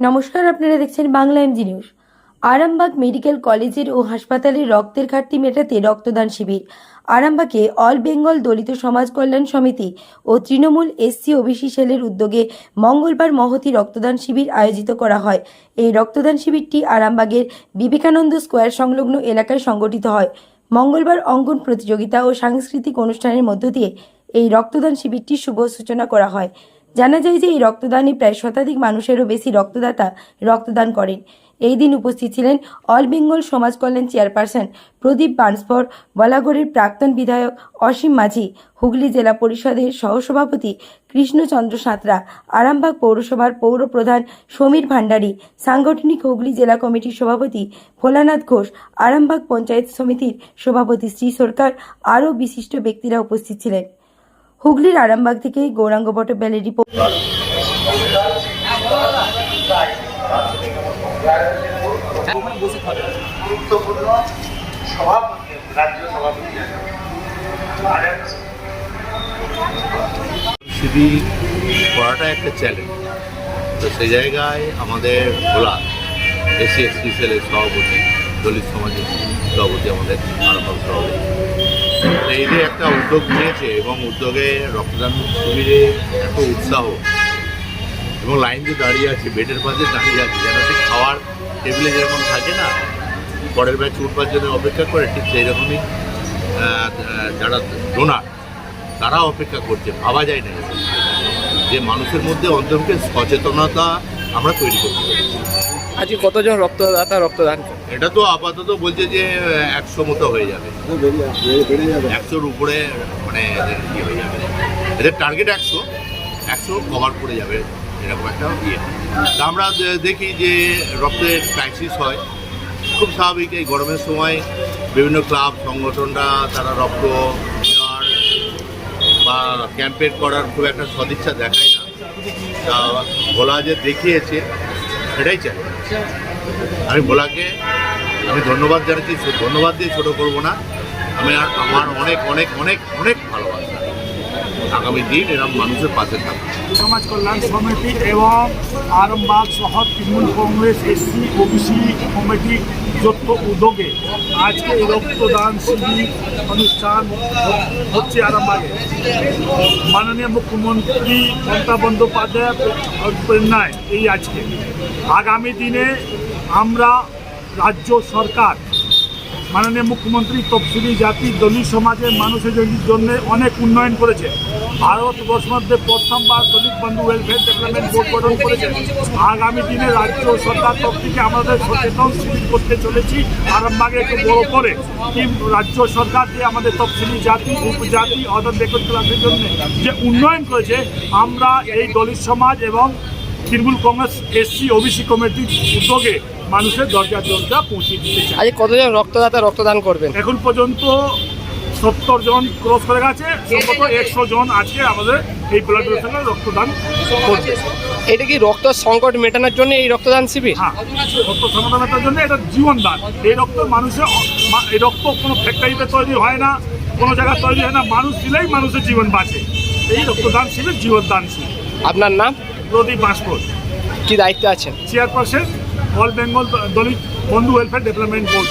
নমস্কার, আপনারা দেখছেন Bangla MG news. Arambagh medical কলেজের ও হাসপাতালে রক্তের ঘাটতি মেটাতে রক্তদান শিবির। আরামবাগে অল বেঙ্গল দলিত সমাজ কল্যাণ সমিতি ও তৃণমূল এসসি ওবিসি সেলের উদ্যোগে মঙ্গলবার মহতি রক্তদান শিবির আয়োজিত করা হয়। এই রক্তদান শিবিরটি আরামবাগের বিবেকানন্দ স্কোয়ার সংলগ্ন এলাকায় সংগঠিত হয়। মঙ্গলবার অঙ্কন প্রতিযোগিতা ও সাংস্কৃতিক অনুষ্ঠানের মধ্য দিয়ে এই রক্তদান শিবিরটির শুভ সূচনা করা হয়। জানা যায় যে এই রক্তদানে প্রায় শতাধিক মানুষেরও বেশি রক্তদাতা রক্তদান করেন। এই দিন উপস্থিত ছিলেন অল বেঙ্গল সমাজ কল্যাণ চেয়ারপারসন প্রদীপ বান্সপর, বলাগড়ের প্রাক্তন বিধায়ক অসীম মাঝি, হুগলি জেলা পরিষদের সহসভাপতি কৃষ্ণচন্দ্র সাঁতরা, আরামবাগ পৌরসভার পৌর প্রধান সমীর ভান্ডারী, সাংগঠনিক হুগলি জেলা কমিটির সভাপতি ভোলানাথ ঘোষ, আরামবাগ পঞ্চায়েত সমিতির সভাপতি শ্রী সরকার, আরও বিশিষ্ট ব্যক্তিরা উপস্থিত ছিলেন। হুগলির আরামবাগ থেকে গৌরাঙ্গ ভট্টাচার্যের রিপোর্ট। করাটা একটা চ্যালেঞ্জ তো সেই জায়গায় আমাদের ভোলা, এসি এসটি সেলের সভাপতি, দলিত সমাজের সভাপতি আমাদের আরামবাগ সভাপতি। এই যে একটা উদ্যোগ নিয়েছে এবং উদ্যোগে রক্তদান শিবিরে এত উৎসাহ এবং লাইন যে দাঁড়িয়ে আছে, বেডের পাশে দাঁড়িয়ে আছে, যারা ঠিক খাওয়ার টেবিলে যেরকম থাকে না, পরের ব্যাচ উঠবার জন্য অপেক্ষা করে ঠিক সেই রকমই যারা ডোনার তারা অপেক্ষা করছে, ভাবা যায় না যে মানুষের মধ্যে অন্তরকে সচেতনতা আমরা তৈরি করতে পারি। আজকে কতজন রক্তদাতা রক্তদান করে? এটা তো আপাতত বলছে যে একশো মতো হয়ে যাবে। একশোর উপরে মানে এদের ইয়ে হয়ে যাবে। এদের টার্গেট একশো। একশো কভার করে যাবে এরকম একটা ইয়ে। তা আমরা দেখি যে রক্তের ক্রাইসিস হয়। খুব স্বাভাবিক এই গরমের সময়। বিভিন্ন ক্লাব সংগঠনরা তারা রক্ত দেওয়ার বা ক্যাম্পেন করার খুব একটা সদিচ্ছা দেখায় না। তা ভোলা যে দেখিয়েছে সেটাই চাই। আমি ভোলাকে আমি ধন্যবাদ জানাচ্ছি, ধন্যবাদ দিয়ে ছোটো করব না। আমি আমার অনেক অনেক অনেক অনেক ভালোবাসা। আগামী দিন এরকম মানুষের পাশে থাকবে। সমাজ কল্যাণ সমিতি এবং আরামবাগ শহর Trinamool Congress, SC, OBC, committee যৌথ উদ্যোগে আজকে এই রক্তদান শিবির অনুষ্ঠান হচ্ছে আরামবাগে। মাননীয় মুখ্যমন্ত্রী মমতা বন্দ্যোপাধ্যায় প্রেরণায় এই আজকে। আগামী দিনে আমরা রাজ্য সরকার মাননীয় মুখ্যমন্ত্রী তফসিলি জাতি দলিত সমাজের মানুষের জন্য অনেক উন্নয়ন করেছে। ভারতবর্ষ মধ্যে প্রথমবার দলিত বন্ধু ওয়েলফেয়ার ডেভেলপমেন্ট বোর্ড গঠন করেছে। আগামী দিনে রাজ্য সরকার তরফ থেকে আমাদের সচেতন শিবির করতে চলেছি। আরামবাগে একটু বড় করে। রাজ্য সরকার যে আমাদের তফসিলি জাতি উপজাতি অদর ডেকর ক্লাসের জন্য যে উন্নয়ন করেছে, আমরা এই দলিত সমাজ এবং তৃণমূল কংগ্রেস এসসি ওবিসি কমিটির উদ্যোগে মানুষের দরজা দরজা পৌঁছে দিতে চাই কতজন রক্তদাতা রক্তদান করবেন? এখন পর্যন্ত সত্তর জন ক্রস করে গেছে সম্ভবত একশো জন আজকে আমাদের এই ব্লাড ডোনেশনে রক্তদান করছে। এটা কি রক্ত সংকট মেটানোর জন্য এই রক্তদান শিবির? হ্যাঁ রক্ত সমাধানের জন্য এটা জীবন দান এই রক্ত মানুষের এই রক্ত কোনো ফ্যাক্টরিতে তৈরি হয় না কোনো জায়গায় তৈরি হয় না মানুষ দিলেই মানুষের জীবন বাঁচে। এই রক্তদান শিবির জীবনদান শিবির। আপনার নাম? প্রদীপ বাঁশপুর কি দায়িত্বে আছেন? চেয়ারপারসন অল বেঙ্গল দলিত বন্ধু ওয়েলফেয়ার ডেভেলপমেন্ট বোর্ড